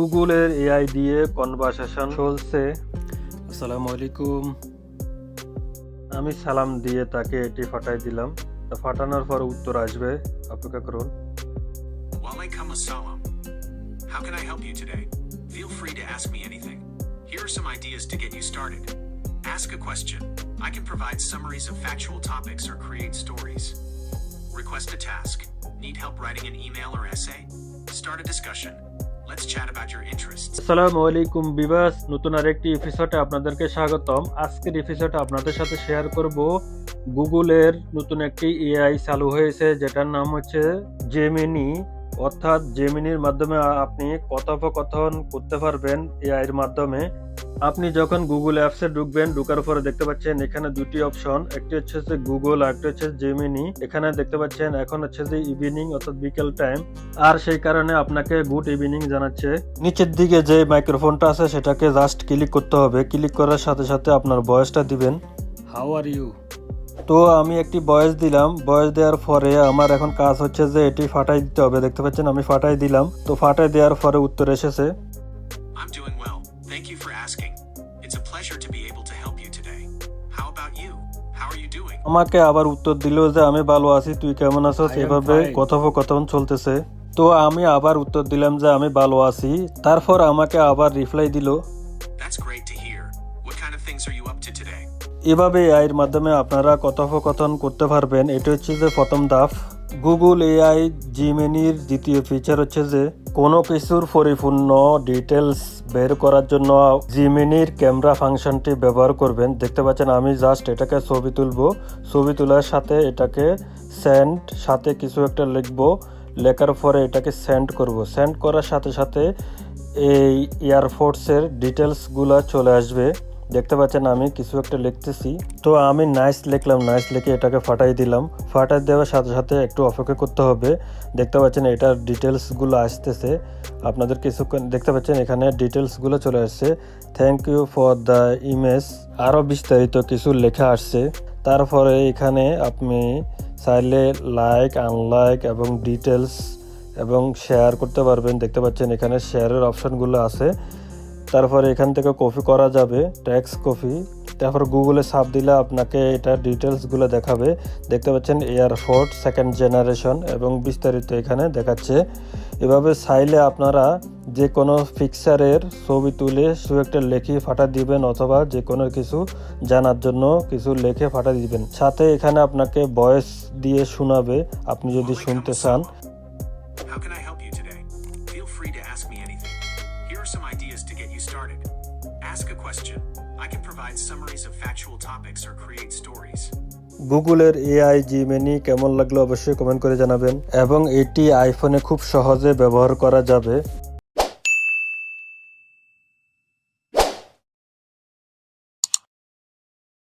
গুগলের এআই দিয়ে কনভারসেশন চলছে আসসালামু আলাইকুম আমি সালাম দিয়ে তাকে এটি ফাটাই দিলাম তা ফাটানোর পর উত্তর আসবে অপেক্ষা করুন Walaikum assalam. How can I help you today? Feel free to ask me anything. Here are some ideas to get you started. Ask a question. I can provide summaries of factual topics or create stories. Request a task. Need help writing an email or essay? Start a discussion. আসসালামু আলাইকুম বিবাস নতুন আরেকটি এপিসোডে আপনাদেরকে স্বাগতম। আজকের এপিসোডে আপনাদের সাথে শেয়ার করব গুগলের নতুন একটি এআই চালু হয়েছে, যেটার নাম হচ্ছে জেমিনি অর্থাৎ জেমিনির মাধ্যমে আপনি কথোপকথন করতে পারবেন এআই এর মাধ্যমে। আপনি যখন গুগল অ্যাপসে ঢুকবেন ঢুকার পরে দেখতে পাচ্ছেন এখানে দুটি অপশন একটি হচ্ছে যে গুগল আর একটি হচ্ছে জেমিনি এখানে দেখতে পাচ্ছেন এখন হচ্ছে যে ইভিনিং অর্থাৎ বিকেল টাইম আর সেই কারণে আপনাকে গুড ইভিনিং জানাচ্ছে। নিচের দিকে যে মাইক্রোফোনটা আছে সেটাকে জাস্ট ক্লিক করতে হবে। ক্লিক করার সাথে সাথে আপনার ভয়েসটা দিবেন। হাউ আর ইউ তো আমি একটি বয়স দিলাম। বয়স দেওয়ার পরে আমার এখন কাজ হচ্ছে যে এটি ফাটাই দিতে হবে। দেখতে পাচ্ছেন আমি ফাটাই দিলাম। তো ফাটাই দেওয়ার পরে উত্তর এসেছে। I'm doing well. asking. It's a pleasure to be able to help you today. How about you? How are you doing? আমাকে আবার উত্তর দিল যে আমি ভালো আছি তুই কেমন আছো? এভাবে কথোপকথন চলতেছে। তো আমি আবার উত্তর দিলাম যে আমি ভালো আছি। তারপর আমাকে আবার রিপ্লাই দিল। এভাবে আইয়ের মাধ্যমে আপনারা কথোপকথন করতে পারবেন। এটা হচ্ছে যে প্রথম দাফ গুগল এআই জিমেনির দ্বিতীয় ফিচার হচ্ছে যে, কোনো কিছুর পরিপূর্ণ ডিটেলস বের করার জন্য জিমিনির ক্যামেরা ফাংশনটি ব্যবহার করবেন। দেখতে পাচ্ছেন, আমি জাস্ট এটাকে ছবি তুলবো। ছবি তোলার সাথে এটাকে সেন্ড সাথে কিছু একটা লিখব। লেখার পরে এটাকে সেন্ড করব। সেন্ড করার সাথে সাথে এই এয়ারফোর্সের ডিটেলসগুলো চলে আসবে। দেখতে পাচ্ছেন আমি কিছু একটা লিখতেছি। তো আমি নাইস লিখলাম নাইস লিখে এটাকে ফাটাই দিলাম। ফাটাই দেওয়ার সাথে সাথে একটু অপেক্ষা করতে হবে। দেখতে পাচ্ছেন এটার ডিটেলসগুলো আসতেছে। আপনাদের কিছুক্ষণ দেখতে পাচ্ছেন এখানে ডিটেলসগুলো চলে আসছে। Thank you for the image আরও বিস্তারিত কিছু লেখা আসছে। তারপরে এখানে আপনি চাইলে লাইক আনলাইক এবং ডিটেলস এবং শেয়ার করতে পারবেন। দেখতে পাচ্ছেন এখানে শেয়ারের অপশনগুলো আছে। তারপরে এখান থেকে কপি করা যাবে ট্যাক্স কপি তারপর গুগলে সাপ দিলে আপনাকে এটা ডিটেলসগুলো দেখাবে। দেখতে পাচ্ছেন এয়ারফোর্ট সেকেন্ড জেনারেশন এবং বিস্তারিত এখানে দেখাচ্ছে। এভাবে চাইলে আপনারা যে কোনো পিকচারের ছবি তুলে সু একটা লেখি ফাটা দিবেন অথবা যে কোনো কিছু জানার জন্য কিছু লেখে ফাটা দিবেন। সাথে এখানে আপনাকে ভয়েস দিয়ে শোনাবে, আপনি যদি শুনতে চান। How can I help you today? Feel free to ask me anything. Ideas to get you started. Ask a question. I can provide summaries of factual topics or create stories. গুগলের AI Gemini কেমন লাগল অবশ্যই comment করে জানাবেন এবং এটি আইফোনে খুব সহজে ব্যবহার করা যাবে